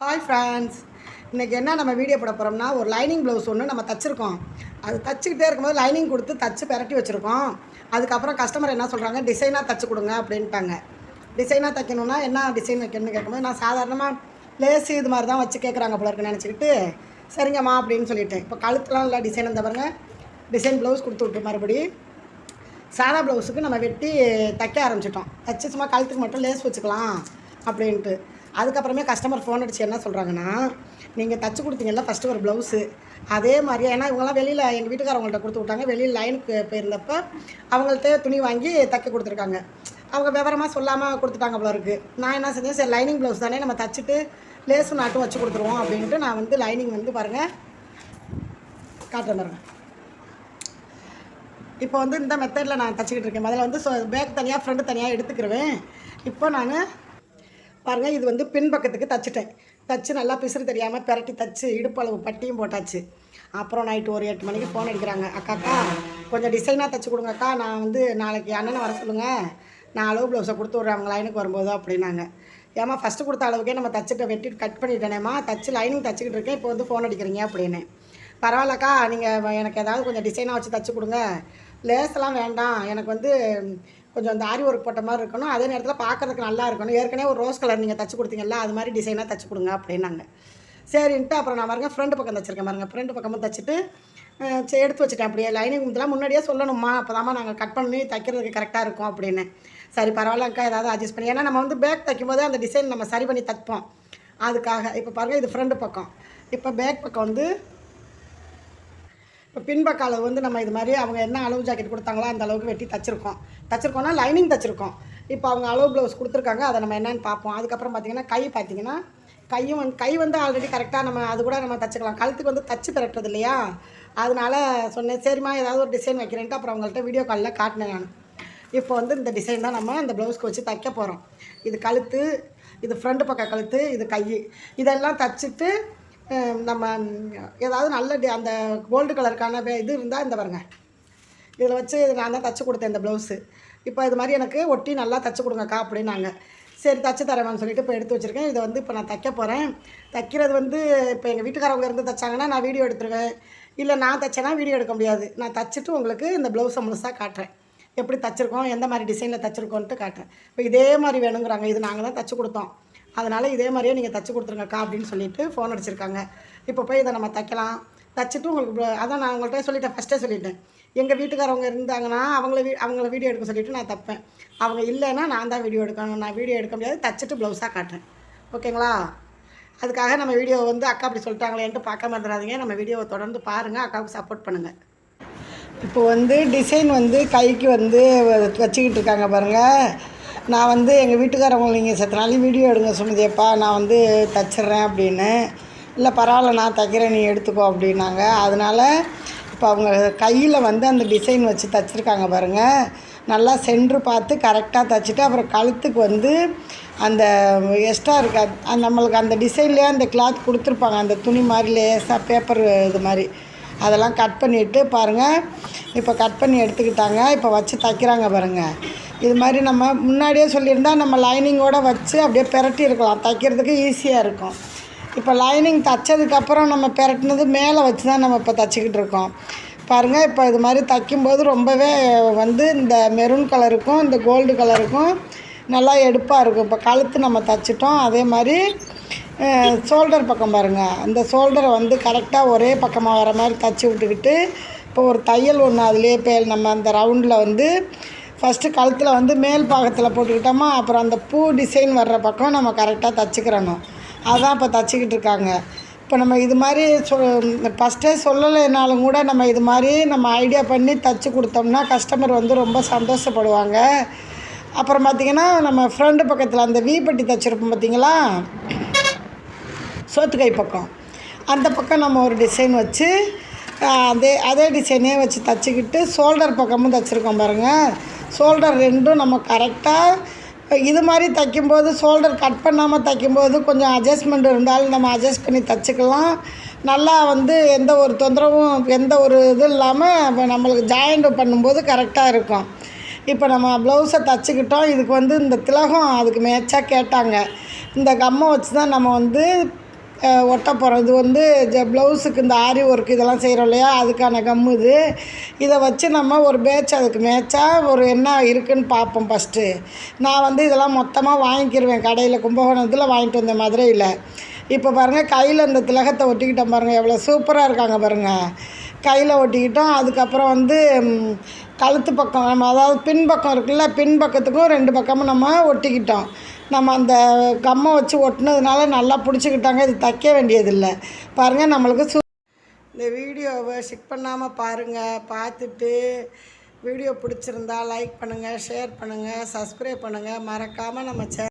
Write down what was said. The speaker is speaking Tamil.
ஹாய் ஃப்ரெண்ட்ஸ் இன்றைக்கி என்ன நம்ம வீடியோ போட போகிறோம்னா ஒரு லைனிங் ப்ளவுஸ் ஒன்று நம்ம தச்சிருக்கோம். அது தச்சுக்கிட்டே இருக்கும்போது லைனிங் கொடுத்து தச்சு பெரட்டி வச்சுருக்கோம். அதுக்கப்புறம் கஸ்டமர் என்ன சொல்கிறாங்க டிசைனாக தச்சு கொடுங்க அப்படின்ட்டாங்க. டிசைனாக தைக்கணும்னா என்ன டிசைன் வைக்கணும்னு கேட்கும்போது நான் சாதாரணமாக லேஸ் இது மாதிரி தான் வச்சு கேட்குறாங்க போல இருக்குன்னு நினச்சிக்கிட்டு சரிங்கம்மா அப்படின்னு சொல்லிவிட்டேன் இப்போ கழுத்துலாம் இல்லை டிசைன் இருந்தால் பாருங்கள் டிசைன் ப்ளவுஸ் கொடுத்து விட்டு மறுபடி. சாதா ப்ளவுஸுக்கு நம்ம வெட்டி தைக்க ஆரம்பிச்சிட்டோம். தச்சு சும்மா கழுத்துக்கு மட்டும் லேஸ் வச்சுக்கலாம் அப்படின்ட்டு. அதுக்கப்புறமே கஸ்டமர் ஃபோன் அடித்து என்ன சொல்கிறாங்கன்னா நீங்கள் தச்சு கொடுத்தீங்கல்ல ஃபஸ்ட்டு ஒரு ப்ளவுஸு அதே மாதிரியே ஏன்னா இவங்கெல்லாம் வெளியில் எங்கள் வீட்டுக்காரவங்கள்ட்ட கொடுத்து விட்டாங்க. வெளியில் லைனுக்கு போயிருந்தப்ப அவங்கள்ட்ட துணி வாங்கி தைக்க கொடுத்துருக்காங்க. அவங்க விவரமாக சொல்லாமல் கொடுத்துட்டாங்க போல இருக்குது நான் என்ன செஞ்சேன்? சரி லைனிங் ப்ளவுஸ் தானே நம்ம தச்சுட்டு லேஸும் நாட்டும் வச்சு கொடுத்துருவோம் அப்படின்ட்டு நான் வந்து லைனிங் வந்து பாருங்கள் காட்டுறேன் பாருங்கள் இப்போ வந்து இந்த மெத்தடில் நான் தச்சுக்கிட்டு இருக்கேன். முதல்ல வந்து பேக் தனியாக ஃப்ரண்ட் தனியாக எடுத்துக்கிருவேன். இப்போ நான் பாருங்கள் இது வந்து பின்பக்கத்துக்கு தச்சுட்டேன். தச்சு நல்லா பிசுறு தெரியாமல் பிரட்டி தச்சு இடுப்பளவு பட்டியும் போட்டாச்சு. அப்புறம் நைட்டு ஒரு எட்டு மணிக்கு ஃபோன் அடிக்கிறாங்க. அக்காக்கா கொஞ்சம் டிசைனாக தச்சு கொடுங்கக்கா நான் வந்து நாளைக்கு அண்ணனை வர சொல்லுங்கள் நான் அளவு ப்ளவுஸை கொடுத்து விட்றேன் அவங்க லைனுக்கு வரும்போது அப்படின்னாங்க. ஏமா ஃபஸ்ட்டு கொடுத்த அளவுக்கே நம்ம தச்சுட்டு வெட்டி கட் பண்ணிட்டேனேம்மா. தச்சு லைனிங் தச்சுக்கிட்டு இருக்கேன். இப்போ வந்து ஃபோன் அடிக்கிறீங்க அப்படின்னு. பரவாயில்லக்கா நீங்கள் எனக்கு ஏதாவது கொஞ்சம் டிசைனாக வச்சு தச்சு கொடுங்க. லேஸ்லாம் வேண்டாம். எனக்கு வந்து கொஞ்சம் அந்த ஆரி ஒர்க் போட்ட மாதிரி இருக்கணும். அதே நேரத்தில் பார்க்குறதுக்கு நல்லா இருக்கணும். ஏற்கனவே ஒரு ரோஸ் கலர் நீங்கள் தச்சு கொடுத்தீங்கல்ல அது மாதிரி டிசைனாக தச்சு கொடுங்க அப்படின்னாங்க. சரின்ட்டு அப்புறம் நான் பாருங்க ஃப்ரண்ட் பக்கம் தச்சிருக்கேன் பாருங்க. ஃப்ரண்ட் பக்கமும் தச்சுட்டு சரி எடுத்து வச்சுட்டேன் அப்படியே. லைனிங் இதெல்லாம் முன்னாடியே சொல்லணுமா அப்போ நாங்கள் கட் பண்ணி தைக்கிறதுக்கு கரெக்டாக இருக்கும் அப்படின்னு. சரி பரவாயில்லக்கா ஏதாவது அட்ஜஸ்ட் பண்ணி. ஏன்னா நம்ம வந்து பேக் தைக்கும்போது அந்த டிசைன் நம்ம சரி பண்ணி தைப்போம். அதுக்காக இப்போ பாருங்கள் இது ஃப்ரண்ட் பக்கம். இப்போ பேக் பக்கம் வந்து இப்போ பின்பக்க வந்து நம்ம இது மாதிரி அவங்க என்ன அளவு ஜாக்கெட் கொடுத்தாங்களோ அந்த அளவுக்கு வெட்டி தச்சிருக்கோம். தச்சிருக்கோம்னா லைனிங் தச்சிருக்கோம். இப்போ அவங்க அளவு ப்ளவுஸ் கொடுத்துருக்காங்க அதை நம்ம என்னென்னு பார்ப்போம். அதுக்கப்புறம் பார்த்தீங்கன்னா கை பார்த்தீங்கன்னா கையும் வந்து கை வந்து ஆல்ரெடி கரெக்டாக நம்ம அது கூட நம்ம தச்சுக்கலாம். கழுத்துக்கு வந்து தச்சு பிறக்கிறது இல்லையா? அதனால சொன்னேன் சரிம்மா ஏதாவது ஒரு டிசைன் வைக்கிறேன்ட்டு அப்புறம் அவங்கள்ட்ட வீடியோ காலில் காட்டினேன் நான். இப்போ வந்து இந்த டிசைன் தான் நம்ம அந்த ப்ளவுஸ்க்கு வச்சு தைக்க போகிறோம் இது கழுத்து இது ஃப்ரண்ட் பக்கம் கழுத்து இது கை. இதெல்லாம் தச்சுட்டு நம்ம ஏதாவது நல்ல டி- அந்த கோல்டு கலருக்கான இது இருந்தால் இந்த பாருங்க. இதில் வச்சு நான் தான் தச்சு கொடுத்தேன் இந்த ப்ளவுஸு இப்போ இது மாதிரி எனக்கு ஒட்டி நல்லா தச்சு கொடுங்கக்கா அப்படின்னாங்க. சரி தச்சு தரேன்னு சொல்லிட்டு இப்போ எடுத்து வச்சுருக்கேன். இதை வந்து இப்போ நான் தைக்க போகிறேன் தைக்கிறது வந்து இப்போ எங்கள் வீட்டுக்காரவங்க இருந்து தைச்சாங்கன்னா நான் வீடியோ எடுத்துருவேன். இல்லை நான் தைச்சேன்னா வீடியோ எடுக்க முடியாது. நான் தச்சுட்டு உங்களுக்கு இந்த ப்ளவுஸை முழுசாக காட்டுறேன். எப்படி தைச்சிருக்கோம் எந்த மாதிரி டிசைனில் தைச்சிருக்கோன்ட்டு காட்டுறேன். இப்போ இதே மாதிரி வேணுங்கிறாங்க. இது நாங்கள் தான் தச்சு கொடுத்தோம். அதனால் இதே மாதிரியே நீங்கள் தைச்சி கொடுத்துருங்கக்கா அப்படின்னு சொல்லிட்டு ஃபோன் அடிச்சிருக்காங்க. இப்போ போய் இதை நம்ம தைக்கலாம். தைச்சிட்டு உங்களுக்கு அதான் நான் உங்கள்கிட்ட சொல்லிட்டேன் ஃபஸ்ட்டே சொல்லிட்டேன். எங்கள் வீட்டுக்காரவங்க இருந்தாங்கன்னா அவங்கள வீ அவங்கள வீடியோ எடுக்க சொல்லிவிட்டு நான் தைப்பேன். அவங்க இல்லைன்னா நான் தான் வீடியோ எடுக்கணும். நான் வீடியோ எடுக்க முடியாது தைச்சிட்டு ப்ளவுஸாக காட்டுறேன். ஓகேங்களா? அதுக்காக நம்ம வீடியோ வந்து அக்கா அப்படி சொல்லிட்டாங்களேன்ட்டு பார்க்க மறந்துடாதீங்க நம்ம வீடியோவை தொடர்ந்து பாருங்கள் அக்காவுக்கு சப்போர்ட் பண்ணுங்கள் இப்போ வந்து டிசைன் வந்து கைக்கு வந்து வச்சுக்கிட்டு இருக்காங்க பாருங்கள் நான் வந்து எங்கள் வீட்டுக்காரவங்க நீங்கள் செத்த நாளைக்கு வீடியோ எடுங்க சொன்னதேப்பா நான் வந்து தச்சிட்றேன் அப்படின்னு. இல்லை பரவாயில்ல நான் தைக்கிறேன் நீ எடுத்துக்கோ அப்படின்னாங்க. அதனால் இப்போ அவங்க கையில் வந்து அந்த டிசைன் வச்சு தச்சிருக்காங்க பாருங்கள் நல்லா சென்ட்ரு பார்த்து கரெக்டாக தச்சுட்டு அப்புறம் கழுத்துக்கு வந்து அந்த எக்ஸ்ட்ரா இருக்க நம்மளுக்கு அந்த டிசைன்லேயே அந்த கிளாத் கொடுத்துருப்பாங்க. அந்த துணி மாதிரி லேசாக பேப்பர் இது மாதிரி. அதெல்லாம் கட் பண்ணிவிட்டு பாருங்கள் இப்போ கட் பண்ணி எடுத்துக்கிட்டாங்க. இப்போ வச்சு தைக்கிறாங்க பாருங்கள் இது மாதிரி நம்ம முன்னாடியே சொல்லியிருந்தால் நம்ம லைனிங்கோடு வச்சு அப்படியே பெரட்டி இருக்கலாம். தைக்கிறதுக்கு ஈஸியாக இருக்கும். இப்போ லைனிங் தைச்சதுக்கப்புறம் நம்ம பிரட்டினது மேலே வச்சு தான் நம்ம இப்போ தைச்சிக்கிட்டு இருக்கோம். பாருங்கள் இப்போ இது மாதிரி தைக்கும்போது ரொம்பவே வந்து இந்த மெரூன் கலருக்கும் இந்த கோல்டு கலருக்கும் நல்லா எடுப்பாக இருக்கும். இப்போ கழுத்து நம்ம தைச்சிட்டோம். அதே மாதிரி ஷோல்டர் பக்கம் பாருங்கள் அந்த ஷோல்டரை வந்து கரெக்டாக ஒரே பக்கமாக வர மாதிரி தைச்சி விட்டுக்கிட்டு இப்போ ஒரு தையல் ஒன்று அதுலேயே பே நம்ம அந்த ரவுண்டில் வந்து ஃபஸ்ட்டு கழுத்தில் வந்து மேல் பாகத்தில் போட்டுக்கிட்டோமா அப்புறம் அந்த பூ டிசைன் வர்ற பக்கம் நம்ம கரெக்டாக தச்சுக்கிறணும். அதான் இப்போ தச்சுக்கிட்டு இருக்காங்க. இப்போ நம்ம இது மாதிரி சொ ஃபஸ்ட்டே சொல்லலைனாலும் கூட நம்ம இது மாதிரி நம்ம ஐடியா பண்ணி தச்சு கொடுத்தோம்னா கஸ்டமர் வந்து ரொம்ப சந்தோஷப்படுவாங்க. அப்புறம் பார்த்திங்கன்னா நம்ம ஃப்ரண்ட் பக்கத்தில் அந்த வீப்பட்டி தச்சுருப்போம் பார்த்தீங்களா சோத்துக்கை பக்கம். அந்த பக்கம் நம்ம ஒரு டிசைன் வச்சு அதே அதே டிசைனே வச்சு தச்சுக்கிட்டு ஷோல்டர் பக்கமும் தச்சுருக்கோம் பாருங்கள் ஷோல்டர் ரெண்டும் நம்ம கரெக்டாக இது மாதிரி தைக்கும்போது ஷோல்டர் கட் பண்ணாமல் தைக்கும்போது கொஞ்சம் அட்ஜஸ்ட்மெண்ட் இருந்தாலும் நம்ம அட்ஜஸ்ட் பண்ணி தைச்சிக்கலாம். நல்லா வந்து எந்த ஒரு தொந்தரவும் எந்த ஒரு இது இல்லாமல் இப்போ நம்மளுக்கு ஜாயிண்ட் பண்ணும்போது கரெக்டாக இருக்கும். இப்போ நம்ம ப்ளவுஸை தச்சுக்கிட்டோம். இதுக்கு வந்து இந்த திலகம் அதுக்கு மேட்சாக கேட்டாங்க. இந்த கம்மை வச்சு தான் நம்ம வந்து அஹ், இது வந்து ஜ ப்ளவுஸுக்கு இந்த ஆரி ஒர்க் இதெல்லாம் செய்கிறோம் இல்லையா? அதுக்கான கம்மு இது. இதை வச்சு நம்ம ஒரு பேட்ச் அதுக்கு மேட்சாக ஒரு என்ன இருக்குதுன்னு பார்ப்போம் ஃபஸ்ட்டு நான் வந்து இதெல்லாம் மொத்தமாக வாங்கிக்கிடுவேன் கடையில் கும்பகோணத்தில் வாங்கிட்டு வந்தேன் மதுரையில் இப்போ பாருங்கள் கையில் இந்த திலகத்தை ஒட்டிக்கிட்டோம் பாருங்கள் எவ்வளோ சூப்பராக இருக்காங்க பாருங்கள் கையில் ஒட்டிக்கிட்டோம். அதுக்கப்புறம் வந்து கழுத்து பக்கம் நம்ம அதாவது பின்பக்கம் இருக்குல்ல பின்பக்கத்துக்கும் ரெண்டு பக்கமும் நம்ம ஒட்டிக்கிட்டோம். நம்ம அந்த கம்மை வச்சு ஒட்டினதுனால நல்லா பிடிச்சிக்கிட்டாங்க. இது தைக்க வேண்டியதில்லை. பாருங்கள் நம்மளுக்கு சு இந்த வீடியோவை செக் பண்ணாமல் பாருங்கள் பார்த்துட்டு வீடியோ பிடிச்சிருந்தா லைக் பண்ணுங்கள் ஷேர் பண்ணுங்கள் சப்ஸ்கிரைப் பண்ணுங்கள் மறக்காமல் நம்ம சே